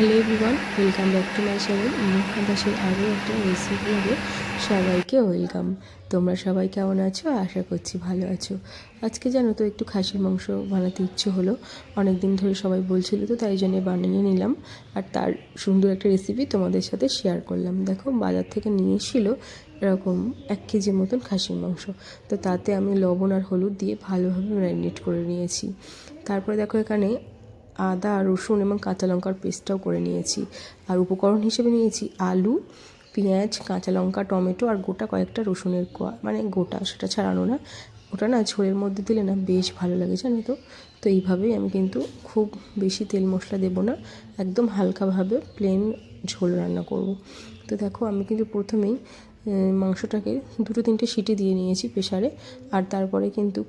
Hello everyone, welcome back to my channel মুখাদাসের আরও একটা recipe হবে। সবাইকে ওয়েলকাম। তোমরা সবাই কেমন আছো? আশা করছি ভালো আছো। আজকে জানো তো একটু খাসির মাংস বানাতে ইচ্ছে হলো। অনেক দিন ধরে সবাই বলছিল তো, তাই জন্য বানিয়ে নিলাম। আর তার সুন্দর একটা রেসিপি তোমাদের সাথে শেয়ার করলাম। দেখো, বাজার থেকে নিয়ে এসেছিল এরকম এক কেজি মতন খাসির মাংস। তো তাতে আমি লবণ আর হলুদ দিয়ে ভালোভাবে ম্যারিনেট করে নিয়েছি। তারপরে দেখো এখানে আদা, রসুন এবং কাঁচা লঙ্কার পেস্টটাও করে নিয়েছি। আর উপকরণ হিসেবে নিয়েছি আলু, পেঁয়াজ, কাঁচা লঙ্কা, টমেটো আর গোটা কয়েকটা রসুনের কোয়া মানে গোটা, সেটা ছাড়ানো না। ওটা না ঝোলের মধ্যে দিলে না বেশ ভালো লাগে, জানো তো? তো এইভাবেই আমি কিন্তু খুব বেশি তেল মশলা দেবো না। একদম হালকাভাবে প্লেন ঝোল রান্না করব। তো দেখো, আমি কিন্তু প্রথমেই মাংসটাকে দুটো তিনটে সিটি দিয়ে নিয়েছি প্রেশারে আর তারপরে কিন্তু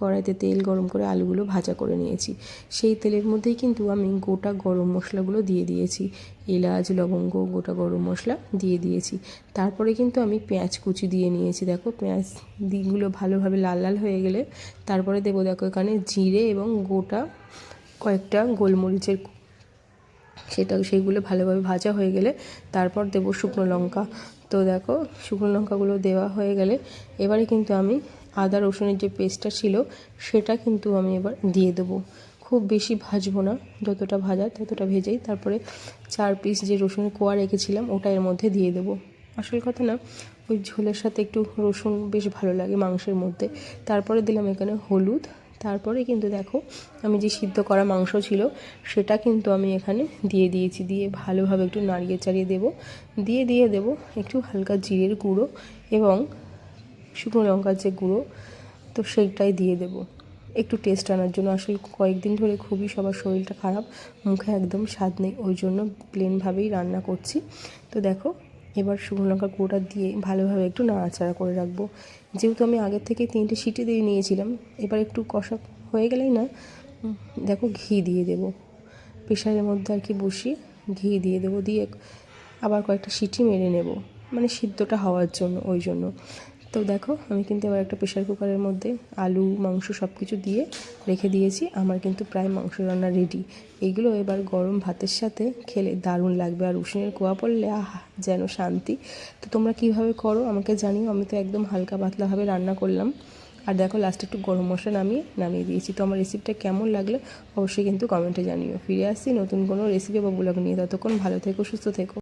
কড়াইতে তেল গরম করে আলুগুলো ভাজা করে নিয়েছি। সেই তেলের মধ্যেই কিন্তু আমি গোটা গরম মশলাগুলো দিয়ে দিয়েছি। এলাচ, লবঙ্গ, গোটা গরম মশলা দিয়ে দিয়েছি। তারপরে কিন্তু আমি পেঁয়াজ কুচি দিয়ে নিয়েছি। দেখো, পেঁয়াজ দিকগুলো ভালোভাবে লাল লাল হয়ে গেলে তারপরে দেবো দেখো এখানে জিরে এবং গোটা কয়েকটা গোলমরিচের সেটা সেইগুলো ভালোভাবে ভাজা হয়ে গেলে তারপর দেবো শুকনো লঙ্কা। তো দেখো, শুকনো লঙ্কাগুলো দেওয়া হয়ে গেলে এবারে কিন্তু আমি আদা রসুনের যে পেস্টটা ছিল সেটা কিন্তু আমি এবার দিয়ে দেবো। খুব বেশি ভাজবো না, যতটা ভাজা ততটা ভেজেই তারপরে চার পিস যে রসুনের কোয়া রেখেছিলাম ওটা এর মধ্যে দিয়ে দেবো। আসল কথা না, ওই ঝোলের সাথে একটু রসুন বেশ ভালো লাগে মাংসের মধ্যে। তারপরে দিলাম এখানে হলুদ তারপরে কিন্তু দেখো, আমি যে সিদ্ধ করা মাংস ছিল, সেটা কিন্তু আমি এখানে দিয়ে দিয়েছি। দিয়ে ভালোভাবে একটু নাড়িয়ে চাড়িয়ে দেবো। দিয়ে দিয়ে দেবো একটু হালকা জিরের গুঁড়ো এবং শুকনো লঙ্কার যে গুঁড়ো, তো সেইটাই দিয়ে দেব। একটু টেস্ট আনার জন্য। আসলে কয়েকদিন ধরে খুবই সবার শরীরটা খারাপ, মুখে একদম স্বাদ নেই, ওই জন্য প্লেনভাবেই রান্না করছি। তো দেখো এবার শুকনো লঙ্কার গুঁড়োটা দিয়ে ভালোভাবে একটু নাড়াচাড়া করে রাখব। যেহেতু আমি আগের থেকে তিনটে সিটি দিয়ে নিয়েছিলাম, এবার একটু কষা হয়ে গেলেই না দেখো ঘি দিয়ে দেব। প্রেশারের মধ্যে আর কি বসিয়ে ঘি দিয়ে দেবো, দিয়ে আবার কয়েকটা সিটি মেরে নেব মানে সিদ্ধটা হওয়ার জন্য, ওই জন্য। তো দেখো, আমি কিন্তু এবার একটা প্রেশার কুকারের মধ্যে আলু, মাংস সব কিছু দিয়ে রেখে দিয়েছি। আমার কিন্তু প্রায় মাংস রান্না রেডি এইগুলো এবার গরম ভাতের সাথে খেলে দারুণ লাগবে। আর রসুনের কোয়া পড়লে, আহা, যেন শান্তি। তো তোমরা কীভাবে করো আমাকে জানিও। আমি তো একদম হালকা পাতলাভাবে রান্না করলাম। আর দেখো লাস্টে একটু গরম মশলা নামিয়ে নামিয়ে দিয়েছি। তো আমার রেসিপিটা কেমন লাগল অবশ্যই কিন্তু কমেন্টে জানিও। ফিরে আসছি নতুন কোনো রেসিপি বা ব্লগ নিয়ে। ততক্ষণ ভালো থেকো, সুস্থ থেকো।